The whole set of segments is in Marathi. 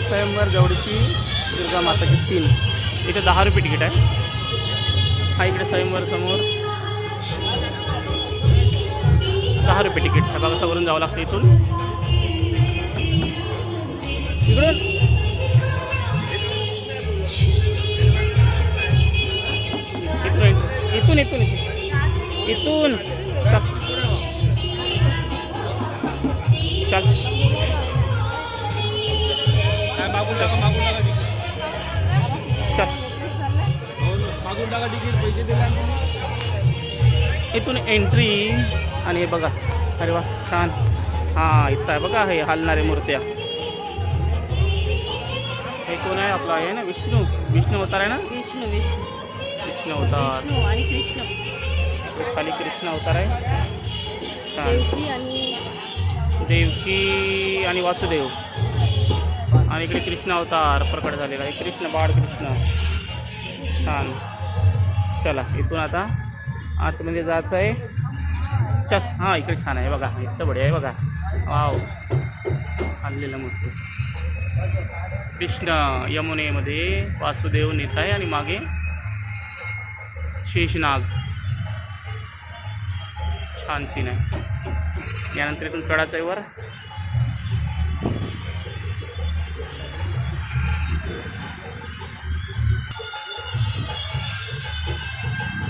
आहे स्वयंवर जवळची दुर्गा माताची सीन इथे दहा रुपये तिकीट आहे. हा इकडे स्वयंवर समोर. दहा रुपये तिकीट आहे बघा समोरून जावं लागतं इथून. इकडून. इथून. इथून इथून. इथून. चल. चल. इथून एंट्री आणि हे बघा. अरे वा छान. हां इथं आहे बघा हे हलणारे मूर्त्या. हे कोण आहे? आपला आहे ना विष्णू. विष्णू अवतार आहे ना? विष्णू विष्णू. विष्णू अवतार. विष्णू आणि कृष्ण. खाली कृष्ण अवतार आहे. छान. देवकी आणि देवकी आणि वासुदेव. आणि इकडे कृष्ण अवतार प्रकट झालेला आहे. कृष्ण बाळ कृष्ण. छान. चला इथून आता आतमध्ये जायचं आहे चल हां इकडे छान आहे बघा. इथं बढिया आहे बघा. वाव. आणलेलं मूर्ती. कृष्ण यमुनेमध्ये वासुदेव नेत आहे आणि मागे शेषनाग. छान सीन आहे. यानंतर इथून चढाचं आहे वर.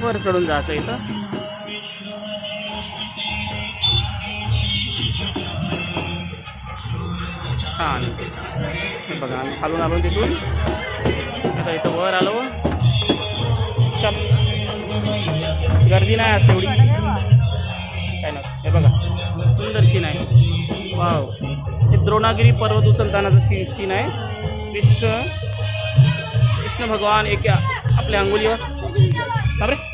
वर चढून जायचं इथं. छान. हे बघा आम्ही खालून आलो तिथून. आता इथं वर आलो. चल. गर्दी नाही आज तेवढी. काय ना हे बघा सुंदर सीन आहे. वाव हे द्रोणागिरी पर्वत उचलतानाचं सी सीन आहे. कृष्ण कृष्ण भगवान एक आपल्या अंगुलीवर. बापरे.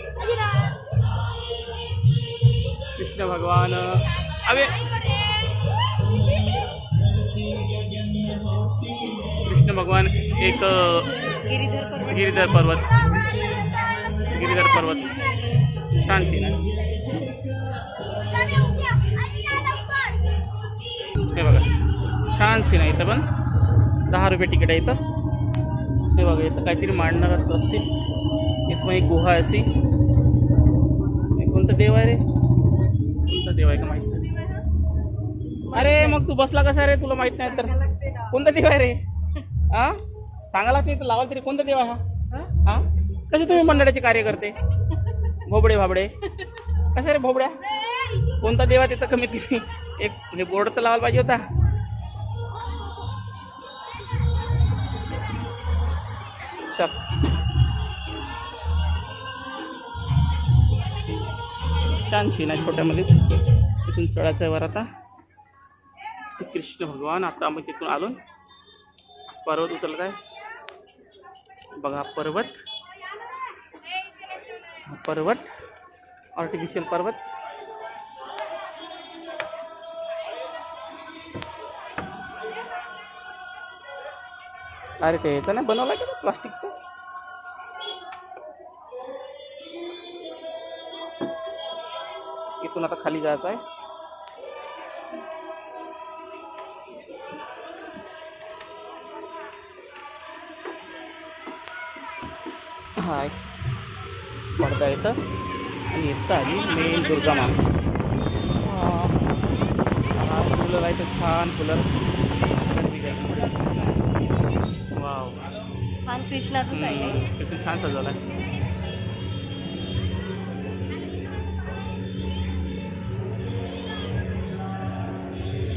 भगवान। अबे। कृष्ण भगवान एक गिरीधर पर्वत. गिरिधर पर्वत. गिरिधर पर्वत. छान सीन. हे बघा. छान सीन आहे इथं पण. दहा रुपये तिकीट आहे इथं. हे बघा इथं काहीतरी मांडणारच असतील. इथं एक गुहा अशी कोणतं देव आहे रे? देव आहे का माहिती? अरे मग तू बसला कसा रे? तुला माहीत नाही तर. कोणता देव आहे रे? हा? सांगायला नाही तर लावाल तरी कोणता देव आहे हा? हा? कसे तुम्ही मंडळाचे कार्य करते भोबडे भाबडे. कसे रे भोबड्या? कोणता देव आहे तिथं कमीत कमी? एक हे बोर्ड तर लावायला पाहिजे होता. चल. छान सीन आहे छोट्यामध्येच. तिथून चढायचं आहे वर आता. कृष्ण भगवान आता आम्ही तिथून आलो. पर्वत उचलत आहे. बघा पर्वत. पर्वत. आर्टिफिशियल पर्वत. अरे ते येतं ना बनवलं का प्लास्टिकचं? इथून आता खाली जायचं आहे. हाय पडदा येतं. आणि येतं आली मेन दुर्गा मा हा फुलं आहे तर छान फुलं. वाव. छान कृष्णाचं छान सजवलं आहे.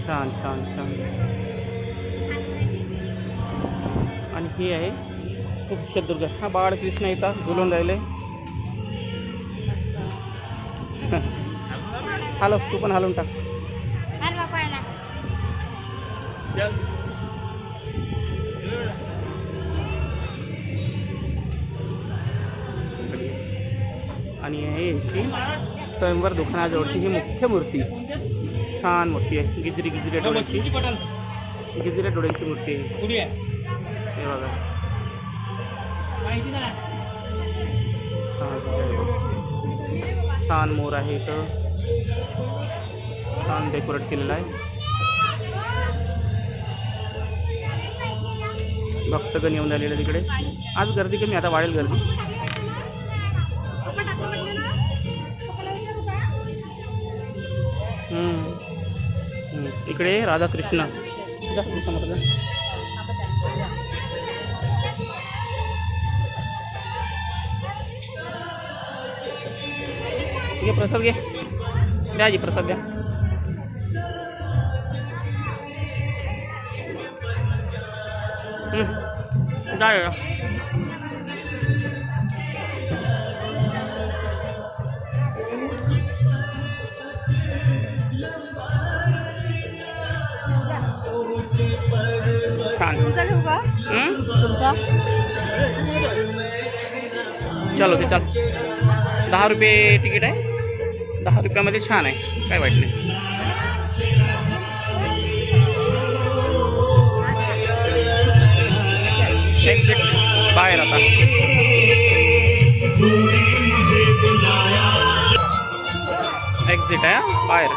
छान छान छान. आणि ही आहे मुख्य दुर्गा. हा बाळ कृष्ण इथं झुलून राहिले. हॅलो तू पण हलवून टाक. आणि यांची स्वयंवर दुकानाजवळची ही मुख्य मूर्ती. छान मूर्ती आहे. गिजरी गिजरी डोळ्याची. गिजऱ्या डोळ्यांची मूर्ती आहे. हे बघा. छान मोर आहे इथं. छान डेकोरेट केलेलं आहे. भक्तगण येऊन राहिलेले तिकडे आज गर्दी कमी आता वाढेल गर्दी. हम्म. इकडे राधाकृष्ण घे प्रसाद गे दया जी प्रसाद दया. द्या हम्म, डाळ तुमचा चलो ते चल. दहा रुपये तिकीट आहे. दहा रुपयामध्ये छान आहे. काय वाईट नाही. एक्झिट बाहेर आता. एक्झिट आहे बाहेर.